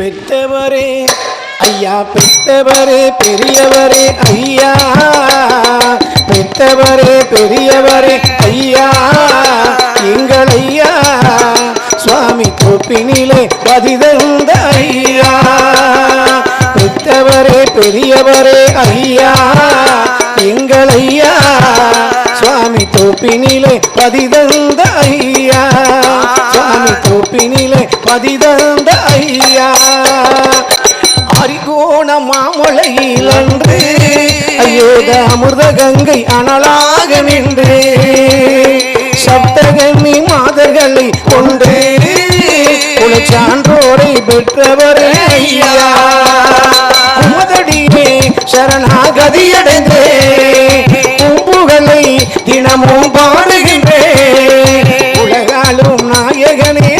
பெத்தவரே ஐயா பெத்தவரே பெரியவரே ஐயா. பெத்தவரே பெரியவரே ஐயா. எங்கள் ஐயா சுவாமி தொப்பினிலே பதிதந்த ஐயா. பெத்தவரே பெரியவரே ஐயா. எங்கள் ஐயா சுவாமி தொப்பினிலே பதிதந்த ஐயா. சுவாமி தொப்பினிலே பதிதந்த ஐயா. போன மாமொழியில் அன்று ஐயோத அமிர்த கங்கை அனலாக நின்று சப்தகனி மாதர்களை கொண்டு சான்றோரை பெற்றவரே ஐயா. உமதடியே சரணாகதியடைந்தே பூம்புகளை தினமும் பாடுகின்றே. உலகாலும் நாயகனே